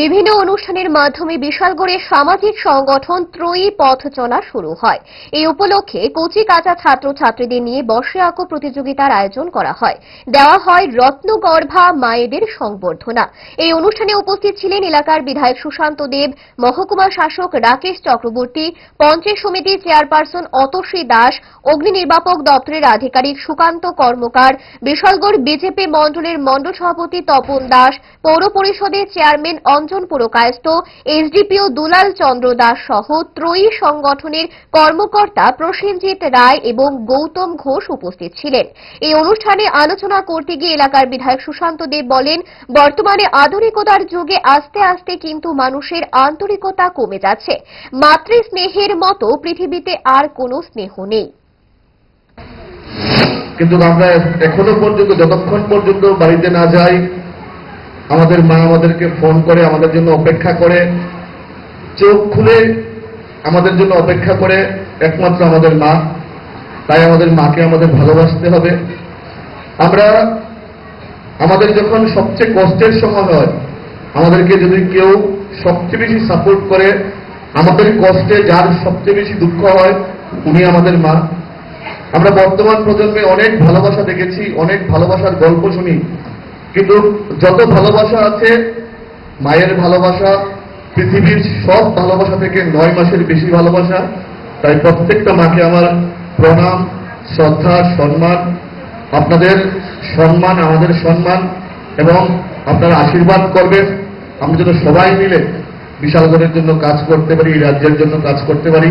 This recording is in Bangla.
বিভিন্ন অনুষ্ঠানের মাধ্যমে বিশালগড়ের সামাজিক সংগঠন ত্রয়ী পথ চলা শুরু হয়। এই উপলক্ষে কচি কাঁচা ছাত্রছাত্রীদের নিয়ে বর্ষে আঁকো প্রতিযোগিতার আয়োজন করা হয়। দেওয়া হয় রত্নগর্ভা মায়েদের সংবর্ধনা। এই অনুষ্ঠানে উপস্থিত ছিলেন এলাকার বিধায়ক সুশান্ত দেব, মহকুমা শাসক রাকেশ চক্রবর্তী, পঞ্চায়েত সমিতির চেয়ারপারসন অতসী দাস, অগ্নি নির্বাপক দপ্তরের আধিকারিক সুকান্ত কর্মকার, বিশালগড় বিজেপি মণ্ডলের মণ্ডল সভাপতি তপন দাস, পৌর পরিষদের চেয়ারম্যান অঞ্জন পুরকায়স্থ এসডিপিও দুলাল চন্দ্র দাস সহ ত্রয়ী সংগঠনের কর্মকর্তা প্রসেনজিৎ রায় এবং গৌতম ঘোষ উপস্থিত ছিলেন। এই অনুষ্ঠানে আলোচনা করতে গিয়ে এলাকার বিধায়ক সুশান্ত দেব বলেন, বর্তমানে আধুনিকতার যুগে আস্তে আস্তে কিন্তু মানুষের আন্তরিকতা কমে যাচ্ছে। মাতৃ স্নেহের মতো পৃথিবীতে আর কোনো স্নেহ নেই। কিন্তু আমরা এখনও পর্যন্ত, যতক্ষণ পর্যন্ত বাড়িতে না যাই আমাদের মা আমাদেরকে ফোন করে, আমাদের জন্য অপেক্ষা করে, চোখ খুলে আমাদের জন্য অপেক্ষা করে, একমাত্র আমাদের মা। তাই আমাদের মাকে আমাদের ভালোবাসতে হবে। আমরা আমাদের যখন সবচেয়ে কষ্টের সময় হয়, আমাদেরকে যদি কেউ সবচেয়ে বেশি সাপোর্ট করে, আমাদের কষ্টে যার সবচেয়ে বেশি দুঃখ হয়, উনি আমাদের মা। আমরা বর্তমান প্রজন্মে অনেক ভালোবাসা দেখেছি, অনেক ভালোবাসার গল্প শুনি। কিন্তু যত ভালোবাসা আছে, মায়ের ভালোবাসা, পৃথিবীর সব ভালোবাসা থেকে নয় মাসের বেশি ভালোবাসা, তাই প্রত্যেকটা মাকে আমার প্রণাম, শ্রদ্ধা, সম্মান, আপনাদের সম্মান, আমাদের সম্মান, এবং আপনারা আশীর্বাদ করবেন। আমরা যেন সবাই মিলে বিশালগড়ের জন্য কাজ করতে পারি, এই রাজ্যের জন্য কাজ করতে পারি।